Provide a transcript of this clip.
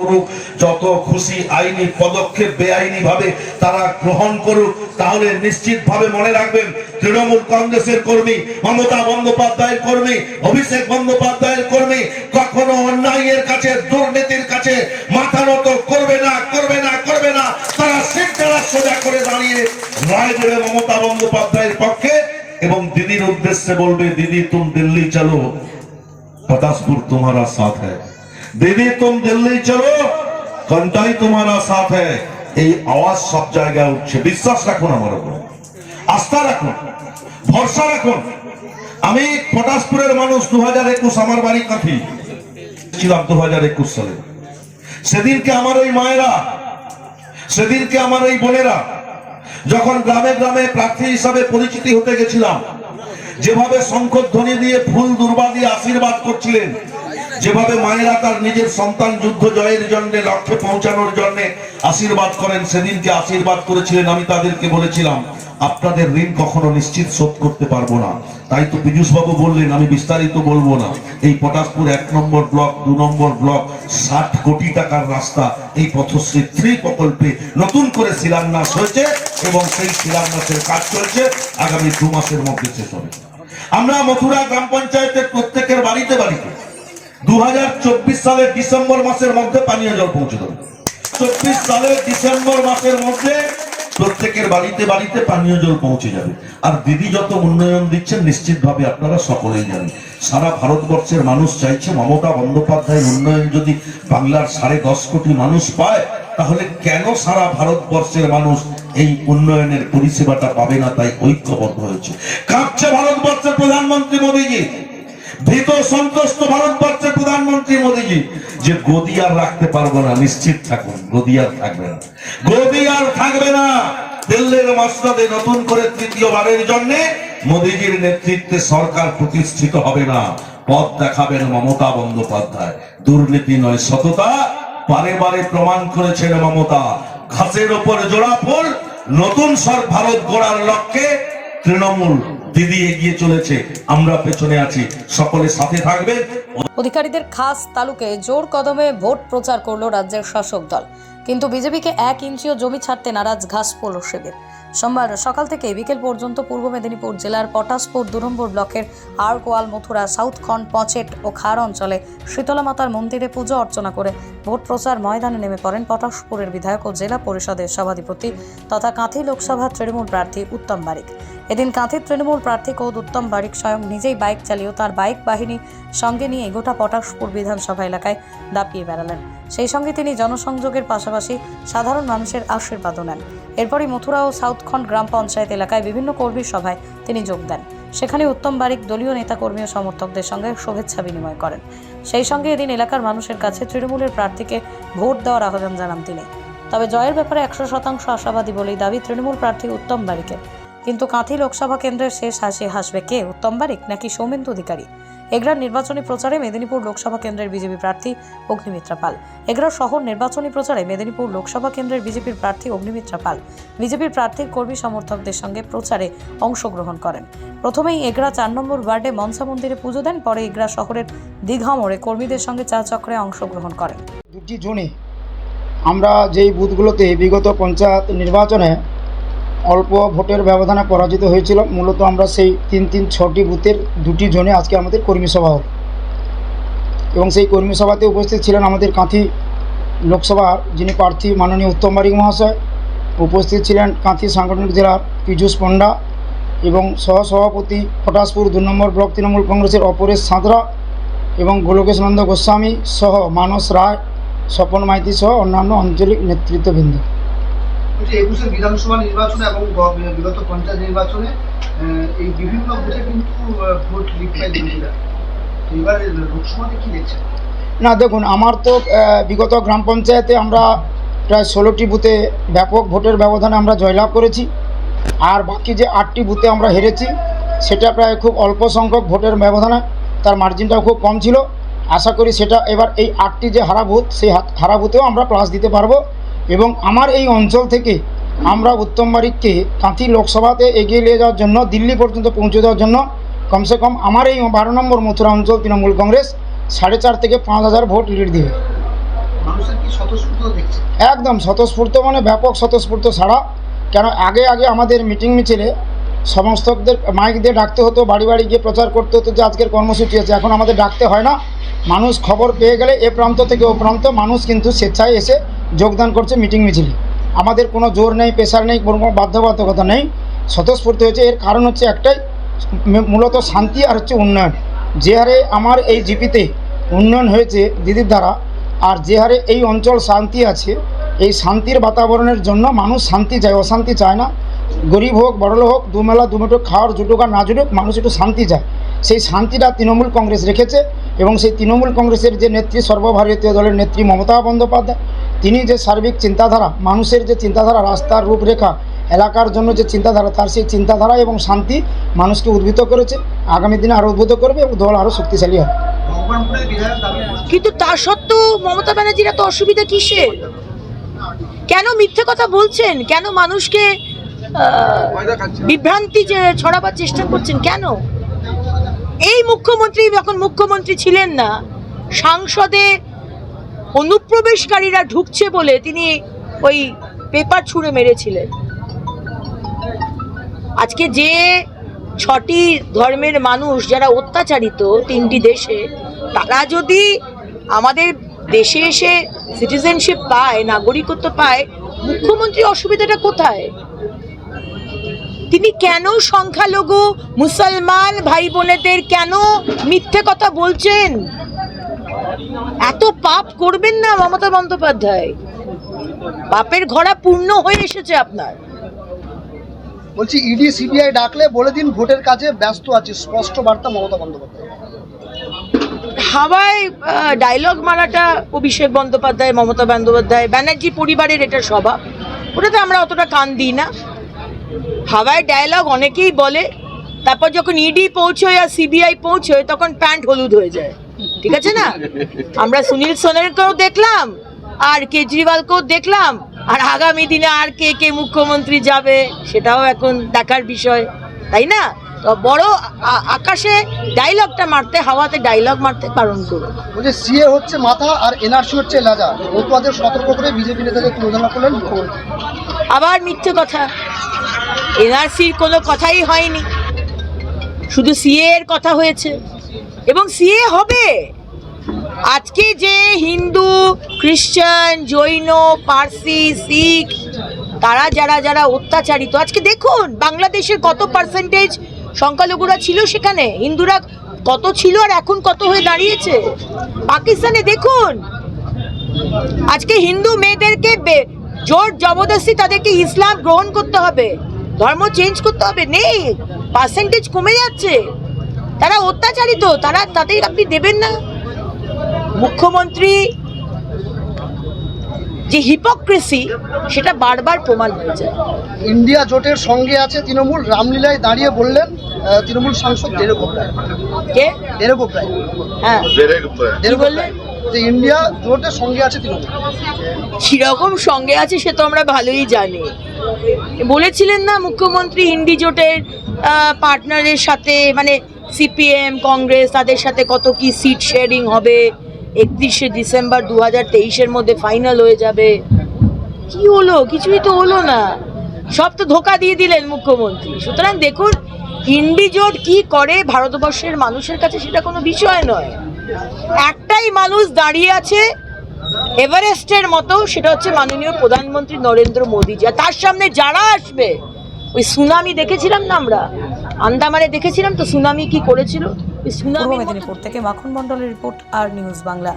করুক, যত খুশি আইনি পদক্ষেপ বেআইনি ভাবে তারা গ্রহণ করুক, তাহলে নিশ্চিত ভাবে মনে রাখবেন, তৃণমূল কংগ্রেসের কর্মী, মমতা বন্দ্যোপাধ্যায়ের কর্মী, অভিষেক বন্দ্যোপাধ্যায়ের কর্মী, কখনো অন্যায়ের কাছে, দুর্নীতির কাছে মাথা নত করবে না করবে না করবে না। তারা সিদ্ধারা সোজা করে দাঁড়িয়ে রায় দেবে মমতা বন্দ্যোপাধ্যায়ের পক্ষে এবং দিদির উদ্দেশ্যে বলবে, দিদি, তুমি দিল্লি চলো। পটাশপুর তোমারা সাথ হ্যাঁ দিদি তুম দিল্লি চলো। কন্টাই তোমার সাথ এই আওয়াজ সব জায়গায় উঠছে। বিশ্বাস রাখুন আমার উপর। আস্থা রাখুন। ভরসা রাখুন। আমি পটাশপুরের মানুষ দু হাজার একুশ, আমার বাড়ি কাঠি। ছিলাম দু হাজার একুশ সালে। সেদিনকে আমার ওই মায়েরা, সেদিনকে আমার ওই বোনেরা, যখন গ্রামে গ্রামে প্রার্থী হিসাবে পরিচিতি হতে গেছিলাম, যেভাবে শঙ্কর ধ্বনি দিয়ে ফুল দুর্বা দিয়ে আশীর্বাদ করছিলেন যেভাবে মায়েরা তার নিজের সন্তান যুদ্ধ জয়ের জন্য, লক্ষ্যে পৌঁছানোর জন্য আশীর্বাদ করেন, সেদিনকে আশীর্বাদ করেছিলেন আমি তাদেরকে বলেছিলাম, আপনাদের ঋণ কখনো নিশ্চিত শোধ করতে পারব না। তাই তো পীযুষ বাবু বললেন, আমি বিস্তারিত বলব না। এই পটাশপুর এক নম্বর ব্লক, দু নম্বর ব্লক, ষাট কোটি টাকার রাস্তা, এই পথশ্রী থ্রি প্রকল্পে নতুন করে শিলান্যাস হয়েছে এবং সেই শিলান্যাসের কাজ চলছে। আগামী দু মাসের মধ্যে শেষ হবে। আমরা মথুরা গ্রাম পঞ্চায়েতের প্রত্যেকের বাড়িতে বাড়িতে দু হাজার চব্বিশ সালের ডিসেম্বর মাসের মধ্যে পানীয় জল পৌঁছে দেবো। চব্বিশ সালের ডিসেম্বর মাসের মধ্যে প্রত্যেকের বাড়িতে বাড়িতে পানীয় জল পৌঁছে যাবে। আর দিদি যত উন্নয়ন দিচ্ছেন, নিশ্চিতভাবে আপনারা সকলেই জানেন। সারা ভারতবর্ষের মানুষ চাইছে মমতা বন্দ্যোপাধ্যায়ের উন্নয়ন যদি বাংলার সাড়ে দশ কোটি মানুষ পায়, তাহলে কেন সারা ভারতবর্ষের মানুষ এই উন্নয়নের পরিষেবাটা পাবে না, তাই ঐক্যবদ্ধ হয়েছে। কাঁপছে ভারতবর্ষের প্রধানমন্ত্রী মোদীজি। ভীত সন্তুষ্ট ভারতবর্ষের প্রধানমন্ত্রী মোদীজি, যে গদি আর রাখতে পারব না, নিশ্চিত থাকুন, গদি থাকবে না। গদি থাকবে না। দিল্লির মসনদে নতুন করে তৃতীয়বারের জন্য মোদীজির নেতৃত্বে সরকার প্রতিষ্ঠিত হবে না। পথ দেখাবেন মমতা বন্দ্যোপাধ্যায়। দুর্নীতি নয় সততা, বারে বারে প্রমাণ করেছেন মমতা। ঘাসের ওপর জোড়া ফুল, নতুন সর ভারত গড়ার লক্ষ্যে তৃণমূল। দিদি এগিয়ে চলেছে, আমরা পেছনে আছি। সকলে সাথে থাকবে। অধিকারীদের খাস তালুকে জোর কদমে ভোট প্রচার করল রাজ্যের শাসক দল। কিন্তু বিজেপিকে এক ইঞ্চিও জমি ছাড়তে নারাজ ঘাসপোল শিবির সোমবার সকাল থেকে বিকেল পর্যন্ত পূর্ব মেদিনীপুর জেলার পটাশপুর দু নম্বর ব্লকের আরকোয়াল মথুরা সাউথখন্ড পচেট ও খার অঞ্চলে শীতলা মাতার মন্দিরে পুজো অর্চনা করে ভোট প্রচার ময়দানে নেমে পড়েন পটাশপুরের বিধায়ক ও জেলা পরিষদের সভাধিপতি তথা কাঁথি লোকসভা তৃণমূল প্রার্থী উত্তম বারিক। এদিন কাঁথির তৃণমূল প্রার্থী কৌদ উত্তম বারিক স্বয়ং নিজেই বাইক চালিয়েও তার বাইক বাহিনী সঙ্গে নিয়ে গোটা পটাশপুর বিধানসভা এলাকায় দাপিয়ে বেড়ালেন। সেই সঙ্গে তিনি জনসংযোগের পাশাপাশি সাধারণ মানুষের আশীর্বাদও নেন। এরপরই মথুরা ও সাউথখন্ড গ্রাম পঞ্চায়েত এলাকায় বিভিন্ন কর্মী সভায় তিনি যোগ দেন। সেখানে উত্তম বারিক দলীয় নেতাকর্মী ও সমর্থকদের সঙ্গে শুভেচ্ছা বিনিময় করেন। সেই সঙ্গে এদিন এলাকার মানুষের কাছে তৃণমূলের প্রার্থীকে ভোট দেওয়ার আহ্বান জানান তিনি। তবে জয়ের ব্যাপারে একশো শতাংশ আশাবাদী বলেই দাবি তৃণমূল প্রার্থী উত্তম বারিকের। কিন্তু কাঁথি লোকসভা কেন্দ্রের শেষ হাসি হাসবে কে? উত্তম বারিক নাকি সৌমেন্দু অধিকারী? এগরার নির্বাচনী প্রচারে মেদিনীপুর লোকসভা কেন্দ্রের বিজেপি প্রার্থী অগ্নিমিত্রা পাল। এগরা শহর নির্বাচনী প্রচারে মেদিনীপুর লোকসভা কেন্দ্রের বিজেপির প্রার্থী অগ্নিমিত্রা পাল। বিজেপির প্রার্থীর কর্মী সমর্থকদের সঙ্গে প্রচারে অংশগ্রহণ করেন। প্রথমেই এগরা চার নম্বর ওয়ার্ডে মনসা মন্দিরে পুজো দেন, পরে এগরা শহরের দীঘা মোড়ে কর্মীদের সঙ্গে চা চক্রে অংশগ্রহণ করেন। দুটি আমরা যেই বুথগুলোতে বিগত পঞ্চায়েত নির্বাচনে অল্প ভোটের ব্যবধানে পরাজিত হয়েছিল। মূলত আমরা সেই তিন তিন ছটি বুথের দুটি জোনে আজকে আমাদের কর্মী সভা হল এবং সেই কর্মী সভাতে উপস্থিত ছিলেন আমাদের কাঁথি লোকসভার যিনি প্রার্থী মাননীয় উত্তম বারিক মহাশয়, উপস্থিত ছিলেন কাঁথি সাংগঠনিক জেলার পীযূষ পণ্ডা এবং সহসভাপতি পটাশপুর দু নম্বর ব্লক তৃণমূল কংগ্রেসের অপরেশ সাঁতরা এবং গোলকেশ নন্দ গোস্বামী সহ মানস রায়, স্বপন মাইতি সহ অন্যান্য আঞ্চলিক নেতৃত্ববৃন্দ। বলছি একুশের বিধানসভা নির্বাচনে এবং বিগত পঞ্চায়েত নির্বাচনে এই বিভিন্ন বুথে কিন্তু ভোট লিখ পায় এবারে লোকসভাতে কি দেখছেন? না, দেখুন, আমার তো বিগত গ্রাম পঞ্চায়েতে আমরা প্রায় ষোলোটি বুথে ব্যাপক ভোটের ব্যবধানে আমরা জয়লাভ করেছি। আর বাকি যে আটটি বুথে আমরা হেরেছি, সেটা প্রায় খুব অল্প সংখ্যক ভোটের ব্যবধানে, তার মার্জিনটাও খুব কম ছিল। আশা করি সেটা এবার এই আটটি যে হারা বুথ, সেই হারা বুথেও আমরা প্লাস দিতে পারব। এবং আমার এই অঞ্চল থেকে আমরা উত্তম বারিককে কাঁথি লোকসভাতে এগিয়ে নিয়ে যাওয়ার জন্য দিল্লি পর্যন্ত পৌঁছে দেওয়ার জন্য কমসে কম আমার এই বারো নম্বর মথুরা অঞ্চল তৃণমূল কংগ্রেস সাড়ে চার থেকে পাঁচ হাজার ভোট লিড দিবে। একদম স্বতঃস্ফূর্ত মানে ব্যাপক স্বতঃস্ফূর্ত ছাড়া। কেন আগে আগে আমাদের মিটিং মিছিলে সমস্তদের মাইক দিয়ে ডাকতে হতো বাড়ি বাড়ি গিয়ে প্রচার করতে হতো যে আজকের কর্মসূচি আছে এখন আমাদের ডাকতে হয় না। মানুষ খবর পেয়ে গেলে এ প্রান্ত থেকে ও প্রান্ত মানুষ কিন্তু স্বেচ্ছায় এসে যোগদান করছে মিটিং মিছিলে। আমাদের কোনো জোর নেই, প্রেশার নেই, কোনো বাধ্যবাধকতা নেই। স্বতঃস্ফূর্তি হয়েছে। এর কারণ হচ্ছে একটাই মূলত শান্তি আর হচ্ছে উন্নয়ন। যে হারে আমার এই জিপিতে উন্নয়ন হয়েছে দিদির দ্বারা, আর যে হারে এই অঞ্চল শান্তি আছে, এই শান্তির বাতাবরণের জন্য মানুষ শান্তি চায়, অশান্তি চায় না। গরিব হোক বড়লো হোক, দুমেলা দুমেটো খাওয়ার, জুটুক আর না জুটুক, মানুষ একটু শান্তি চায়। সেই শান্তিটা তৃণমূল কংগ্রেস রেখেছে এবং সেই তৃণমূল কংগ্রেসের যে নেত্রী, সর্বভারতীয় দলের নেত্রী মমতা বন্দ্যোপাধ্যায় তিনি যে সার্বিক চিন্তাধারা, মানুষের যে চিন্তাধারা, রাস্তার রূপরেখা, এলাকার জন্য যে চিন্তাধারা, তার সেই চিন্তাধারা এবং শান্তি মানুষকে উদ্ভূত করেছে। আগামী দিনে আরও উদ্ভূত করবে এবং দল আরও শক্তিশালী হবে। কিন্তু তা সত্ত্বেও মমতা ব্যানার্জির এত অসুবিধা কিসের? কেন মিথ্যে কথা বলছেন? কেন মানুষকে বিভ্রান্তি যে ছড়াবার চেষ্টা করছেন? কেন? এই মুখ্যমন্ত্রী যখন মুখ্যমন্ত্রী ছিলেন না, সাংসদে অনুপ্রবেশকারীরা ঢুকছে বলে তিনি ওই পেপার ছুঁড়ে মেরেছিলেন। আজকে যে ছটি ধর্মের মানুষ যারা অত্যাচারিত তিনটি দেশে, তারা যদি আমাদের দেশে এসে সিটিজেনশিপ পায়, নাগরিকত্ব পায়, মুখ্যমন্ত্রী অসুবিধাটা কোথায়? তিনি কেন সংখ্যালঘু মুসলমান ভাই বোনেদের কেন মিথ্যে কথা বলছেন? এত পাপ করবেন না মমতা বন্দ্যোপাধ্যায়। পাপের ঘোড়া পূর্ণ হয়ে এসেছে আপনার। বলছি ইডি সিবিআই ডাকলে বলে দিন ভোটের কাজে ব্যস্ত আছে স্পষ্ট বার্তা মমতা বন্দ্যোপাধ্যায়। হাওয়ায় ডায়লগ মারাটা অভিষেক বন্দ্যোপাধ্যায় মমতা বন্দ্যোপাধ্যায় ব্যানার্জি পরিবারের এটা স্বভাব। ওটাতে আমরা অতটা কান দিই না। হাওয়ায় ডায়লগ অনেকেই বলে তারপর যখন ইডি পৌঁছয় আর সিবিআই পৌঁছয় তখন প্যান্ট হলুদ হয়ে যায়। ঠিক আছে না? আমরা সুনীল সোনেরকেও দেখলাম আর কেজরিওয়ালকেও দেখলাম আর আগামী দিনে আর কে কে মুখ্যমন্ত্রী যাবে সেটাও এখন দেখার বিষয় তাই না? তো বড় আকাশে ডায়লগটা মারতে হাওয়াতে ডায়লগ মারতে বারণ করুন বলছে সিএ হচ্ছে মাথা আর এনআরসি হচ্ছে লাজা মতুয়াদের সতর্ক করে বিজেপি নেতাদের তুলনা করলেন আবার মিথ্যে কথা। এনআরসির কোনো কথাই হয়নি। শুধু সিএ এর কথা হয়েছে। এবং সিএ হবে। আজকে যে হিন্দু খ্রিস্টান জৈন, পার্সি, শিখ, তারা যারা যারা অত্যাচারিত, আজকে দেখুন বাংলাদেশের কত পার্সেন্টেজ সংখ্যালঘুরা ছিল সেখানে, হিন্দুরা কত ছিল আর এখন কত হয়ে দাঁড়িয়েছে? পাকিস্তানে দেখুন, আজকে হিন্দু মেয়েদেরকে জোর জবরদস্তি তাদেরকে ইসলাম গ্রহণ করতে হবে, ধর্ম চেঞ্জ করতে হবে, নেই পার্সেন্টেজ কমে যাচ্ছে। তারা অত্যাচারিত তারা তাদের আপনি দেবেন না। মুখ্যমন্ত্রী যে হিপোক্রেসি সেটা বারবার প্রমাণ হয়ে যায়। ইন্ডিয়া জোটের সঙ্গে আছে তৃণমূল রামলীলায় দাঁড়িয়ে বললেন তৃণমূল সাংসদ ডেরেক কে? ডেরেক হ্যাঁ। বললেন? যে ইন্ডিয়া জোটের সঙ্গে আছে তৃণমূল। কীরকম সঙ্গে আছে সে তো আমরা ভালোই জানি। বলেছিলেন না মুখ্যমন্ত্রী ইন্ডি জোটের পার্টনারের সাথে মানে সিপিএম, কংগ্রেস, তাদের সাথে কত কি সিট শেয়ারিং হবে? একত্রিশে ডিসেম্বর দু হাজার তেইশের মধ্যে ফাইনাল হয়ে যাবে। কি হলো? কিছুই তো হলো না। সব তো ধোকা দিয়ে দিলেন মুখ্যমন্ত্রী। সুতরাং দেখুন ইন্ডি জোট কি করে ভারতবর্ষের মানুষের কাছে সেটা কোনো বিষয় নয়। একটাই মানুষ দাঁড়িয়ে আছে এভারেস্টের মতো, সেটা হচ্ছে মাননীয় প্রধানমন্ত্রী নরেন্দ্র মোদীজি। আর তার সামনে যারা আসবে, ওই সুনামি দেখেছিলাম না আমরা? আন্দামানে দেখেছিলাম তো সুনামি কি করেছিল? সুনামি মেদিনীপুর থেকে মাখন মণ্ডলের রিপোর্ট আর নিউজ বাংলা।